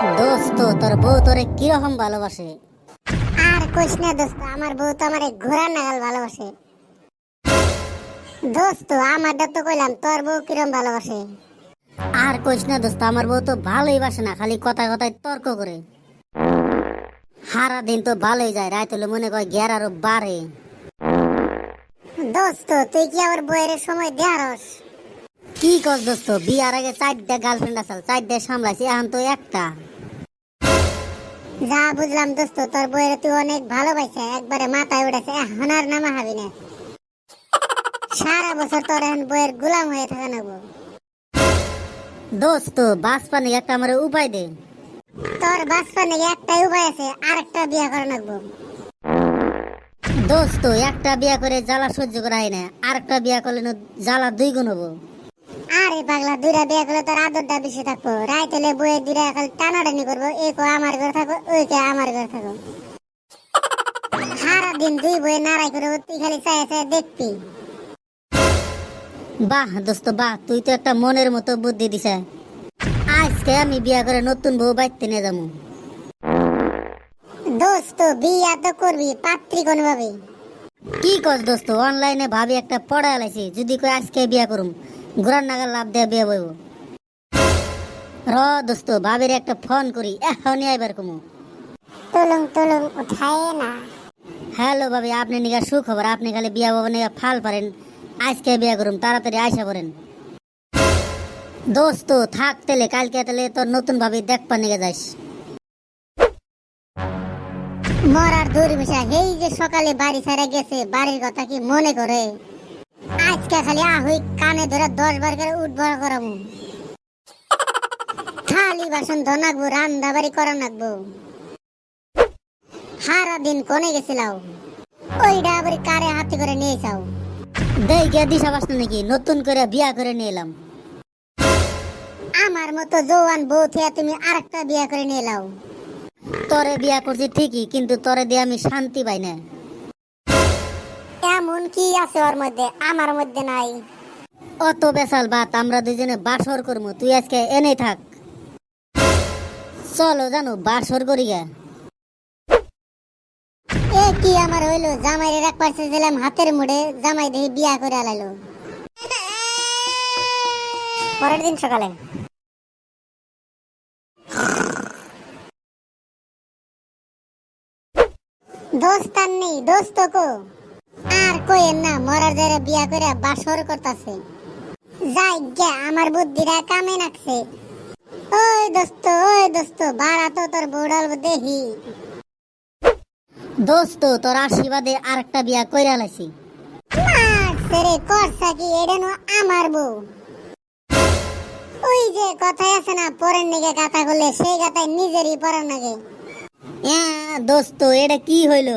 দোস্ত তোর বউ তোরে কীরকম ভালোবাসে? আর কইস না দোস্ত আমার বউ তো আমার ঘোড়ার নাগাল ভালোবাসে। দোস্ত আমারটা তো কইলাম তোর বউ কিরম ভালোবাসে? আর কইস না দোস্ত আমার বউ তো ভালোই বাসে না খালি কথা কথায় তর্ক করে। সারা দিন তো ভালোই যায় রাত হলে মনে কয় গ্যার আরও বাড়ে। দোস্ত তুই কি আমার বউয়ের সময় দেয়ারস? কি কর দোস্ত বিয়ার আগে চারটা গার্লফ্রেন্ড আসল চারটা সামলাইছি এখন তো একটা। যা বুঝলাম দোস্ত তোর বউয়ের তুই অনেক ভালোবাসে একবারে মাথায় উঠেছে এখন আর নামা হাবি না। সারা বছর তোর এখন বইয়ের গোলাম হয়ে থাকা নাগবো দোস্ত বাস পানি একটা আমার উপায় দে। তোর বাঁচবার নাকি একটাই উপায় আছে আরেকটা বিয়া করে নাগবো দোস্ত একটা বিয়া করে জ্বালা সহ্য করা হয় না আরেকটা বিয়া করলে জ্বালা দুই গুণ হব। আরে পাগলা দুইটা বিয়া করলে তোর আদরটা বেশি থাকব। রাইতে দুইটা এখন টানাটানি করব এ কো আমার ঘরে থাকো ওই কে আমার ঘরে থাকো সারা দিন দুই বই নাড়াই করব তুই খালি চাই চাই দেখবি বাহ দোস্ত বাহ তুই তো একটা মনের মতো বুদ্ধি দিছে। আজকে আমি বিয়া করে নতুন বউ বাইতে নিয়ে যাব। দোস্ত বিয়া তো করবি পাত্রী কোন ভাবে? কি কস দোস্ত অনলাইনে ভাবি একটা পড়া লাইছি যদি কই আজকে বিয়া করুম। ঘোরার নাগাল লাভ দেয়া বিয়া বইব। র দোস্ত ভাবির একটা ফোন করি। এখনই আইবার কমু। তুলুং তুলুং উঠায় না। হ্যালো ভাবি আপনি নিগা সুখবর আপনি খালি বিয়া বাবা নিগা ফাল পারেন। আজকে বিয়া করুম তাড়াতাড়ি আইসা পড়েন। দোস্ত থাক তেলে কালকে তেলে তোর নতুন ভাবি দেখবা নিগে যাইস। মরার দূর মিশা এই যে সকালে বাড়ি ছেড়ে গেছে বাড়ির কথা কি মনে করে? আজকে খালি আহুই কানে ধরে দশ বার করে উঠবড় করামু খালি বাসন ধনাকবো রান্না বাড়ি করা নাকবো। সারা দিন কোনে গেছিলাও? ওইটা আবার কারে হাতে করে নিয়ে যাও? দেই গিয়া দিশা পাস না নাকি? নতুন করে বিয়া করে নিয়ে এলাম। আমার মতো জোয়ান বউ থেকে তুমি আরেকটা বিয়া করে নিয়ে লাও তরে বিয়া করছি ঠিকই কিন্তু তরে দিয়ে আমি শান্তি পাই না। এমন কি আছে ওর মধ্যে? আমার মধ্যে নাই। অত বেসাল বাত আমরা দুজনে বাসর করব তুই আজকে এনেই থাক। চলো জানো বাসর করি গে। এ কি আমার হইল? জামাই এক পাশে দিলাম হাতের মুড়ে জামাই দেখি বিয়া করে আলাইলো। পরের দিন সকালে। দোস্ত আর নেই দোস্ত কো? কইেন না, মরার যারা বিয়া করে বাসর করতাছে। যাই গে আমার বুদ্ধিটা কামে নাকছে। ওই দোস্ত ওই দোস্ত, বাড়া তো তোর বউডাল দেখি দোস্ত, তোর আশীর্বাদে আরেকটা বিয়া কইরা লাইছি। সেরে করছা কি, এটা আমার বউ। ওই যে কথাই আছে না, পরের নিগে গাথা করলে সেই গাথায় নিজেরই পরার নাগে। দোস্ত, এটা কি হইল?